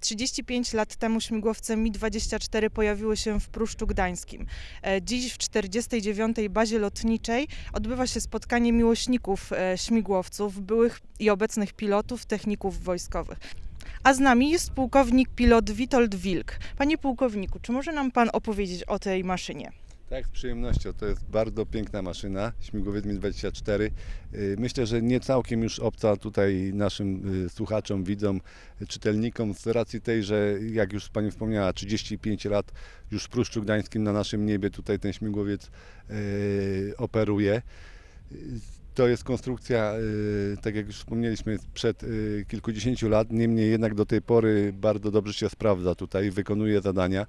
35 lat temu śmigłowce Mi-24 pojawiły się w Pruszczu Gdańskim. E, Dziś w 49. bazie lotniczej odbywa się spotkanie miłośników e, śmigłowców, byłych i obecnych pilotów, techników wojskowych. A z nami jest pułkownik pilot Witold Wilk. Panie pułkowniku, czy może nam pan opowiedzieć o tej maszynie? Tak, z przyjemnością. To jest bardzo piękna maszyna, śmigłowiec Mi-24. Y, Myślę, że nie całkiem już obca tutaj naszym y, słuchaczom, widzom, czytelnikom z racji tej, że jak już Pani wspomniała, 35 lat już w Pruszczu Gdańskim na naszym niebie tutaj ten śmigłowiec y, operuje. To jest konstrukcja, tak jak już wspomnieliśmy, sprzed kilkudziesięciu lat, niemniej jednak do tej pory bardzo dobrze się sprawdza tutaj, wykonuje zadania.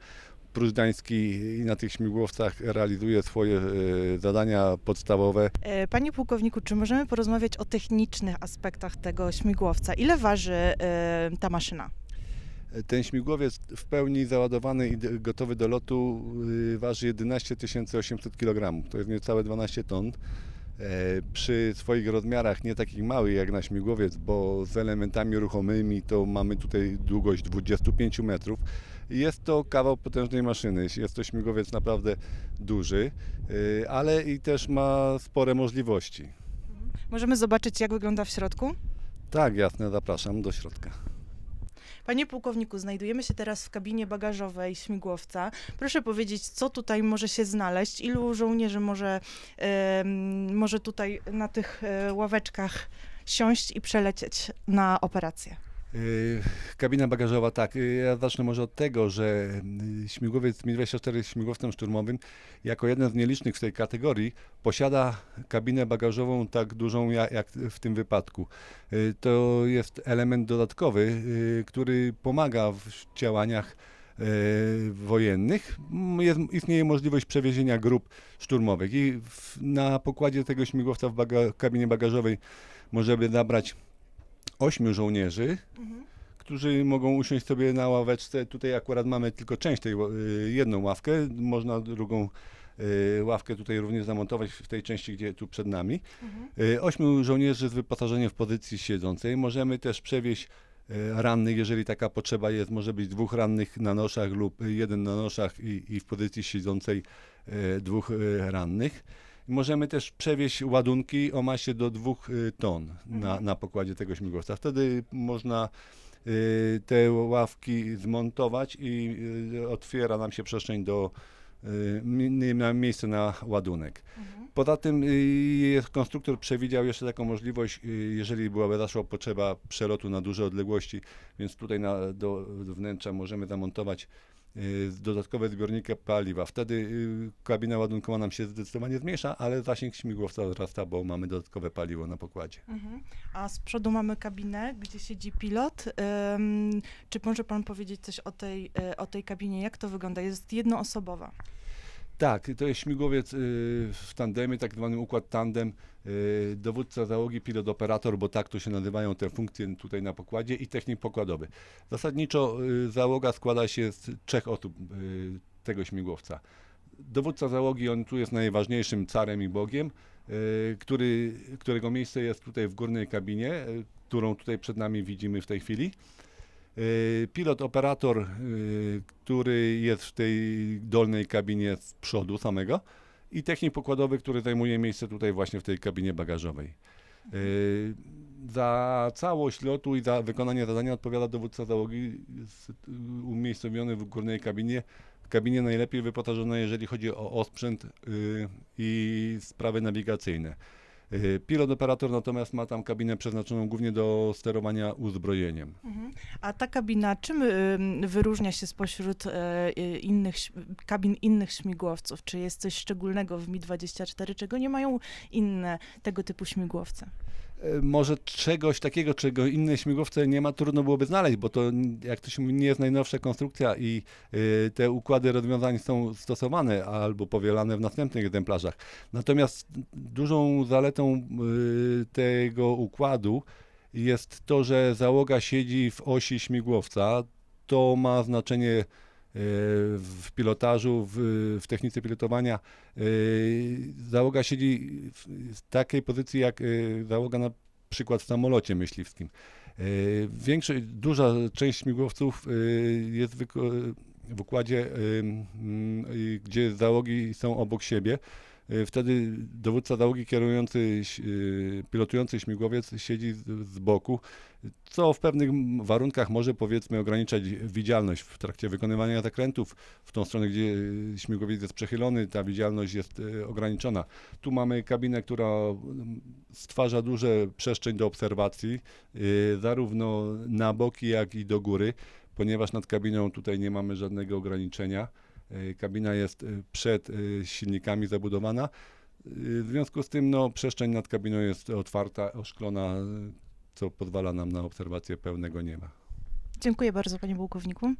Gdański i na tych śmigłowcach realizuje swoje e, zadania podstawowe. E, Panie pułkowniku, czy możemy porozmawiać o technicznych aspektach tego śmigłowca? Ile waży e, ta maszyna? Ten śmigłowiec w pełni załadowany i gotowy do lotu waży 11 800 kg. To jest niecałe 12 ton. E, Przy swoich rozmiarach nie takich małych jak na śmigłowiec, bo z elementami ruchomymi to mamy tutaj długość 25 metrów. Jest to kawał potężnej maszyny. Jest to śmigłowiec naprawdę duży, y, ale i też ma spore możliwości. Możemy zobaczyć, jak wygląda w środku? Tak, jasne, zapraszam do środka. Panie pułkowniku, znajdujemy się teraz w kabinie bagażowej śmigłowca. Proszę powiedzieć, co tutaj może się znaleźć? Ilu żołnierzy może, może tutaj na tych e, ławeczkach siąść i przelecieć na operację? Yy, Kabina bagażowa, tak. Yy, Ja zacznę może od tego, że yy, śmigłowiec Mi-24 jest śmigłowcem szturmowym. Jako jeden z nielicznych w tej kategorii posiada kabinę bagażową tak dużą ja- jak w tym wypadku. To jest element dodatkowy, który pomaga w działaniach wojennych. Mm, Jest, istnieje możliwość przewiezienia grup szturmowych i w, na pokładzie tego śmigłowca w baga- kabinie bagażowej możemy zabrać ośmiu żołnierzy, którzy mogą usiąść sobie na ławeczce. Tutaj akurat mamy tylko część tej, y, jedną ławkę, można drugą y, ławkę tutaj również zamontować w tej części, gdzie tu przed nami. Y, Ośmiu żołnierzy z wyposażeniem w pozycji siedzącej. Możemy też przewieźć rannych, jeżeli taka potrzeba jest. Może być dwóch rannych na noszach lub jeden na noszach i, i w pozycji siedzącej dwóch rannych. Możemy też przewieźć ładunki o masie do 2 ton na, na pokładzie tego śmigłowca. Wtedy można y, te ławki zmontować i y, otwiera nam się przestrzeń do y, miejsca na ładunek. Poza tym y, konstruktor przewidział jeszcze taką możliwość, y, jeżeli byłaby zaszła potrzeba przelotu na duże odległości, więc tutaj na, do wnętrza możemy zamontować y, dodatkowe zbiorniki paliwa. Wtedy y, kabina ładunkowa nam się zdecydowanie zmniejsza, ale zasięg śmigłowca wzrasta, bo mamy dodatkowe paliwo na pokładzie. Mhm. A z przodu mamy kabinę, gdzie siedzi pilot. Czy może pan powiedzieć coś o tej, e, o tej kabinie? Jak to wygląda? Jest jednoosobowa. Tak, to jest śmigłowiec y, w tandemie, tak zwany układ tandem, y, dowódca załogi, pilot operator, bo tak to się nazywają te funkcje tutaj na pokładzie i technik pokładowy. Zasadniczo y, załoga składa się z trzech osób tego śmigłowca. Dowódca załogi, on tu jest najważniejszym carem i bogiem, który, którego miejsce jest tutaj w górnej kabinie, którą tutaj przed nami widzimy w tej chwili. Y, Pilot, operator, y, który jest w tej dolnej kabinie z przodu samego i technik pokładowy, który zajmuje miejsce tutaj właśnie w tej kabinie bagażowej. Y, Za całość lotu i za wykonanie zadania odpowiada dowódca załogi umiejscowiony w górnej kabinie. Kabinie najlepiej wyposażona, jeżeli chodzi o osprzęt i sprawy nawigacyjne. Y, Pilot operator natomiast ma tam kabinę przeznaczoną głównie do sterowania uzbrojeniem. Mhm. A ta kabina czym ym, wyróżnia się spośród e, innych, kabin innych śmigłowców? Czy jest coś szczególnego w Mi-24, czego nie mają inne tego typu śmigłowce? E, Może czegoś takiego, czego inne śmigłowce nie ma, trudno byłoby znaleźć, bo to jak to się mówi, nie jest najnowsza konstrukcja i y, te układy rozwiązań są stosowane albo powielane w następnych egzemplarzach. Natomiast dużą zaletą y, tego układu jest to, że załoga siedzi w osi śmigłowca. To ma znaczenie y, w pilotażu, w, w technice pilotowania. Y, Załoga siedzi w takiej pozycji jak y, załoga na przykład w samolocie myśliwskim. Y, Większość, duża część śmigłowców y, jest w układzie, y, y, gdzie załogi są obok siebie. Y, Wtedy dowódca załogi kierujący, y, pilotujący śmigłowiec siedzi z, boku, co w pewnych warunkach może powiedzmy ograniczać widzialność w trakcie wykonywania zakrętów w tą stronę, gdzie y, śmigłowiec jest przechylony, ta widzialność jest ograniczona. Tu mamy kabinę, która mm, stwarza duże przestrzeń do obserwacji, zarówno na boki, jak i do góry, ponieważ nad kabiną tutaj nie mamy żadnego ograniczenia. Y, kabina jest y, przed y, silnikami zabudowana. W związku z tym no, przestrzeń nad kabiną jest otwarta, oszklona, co pozwala nam na obserwację pełnego nieba. Dziękuję bardzo, panie pułkowniku.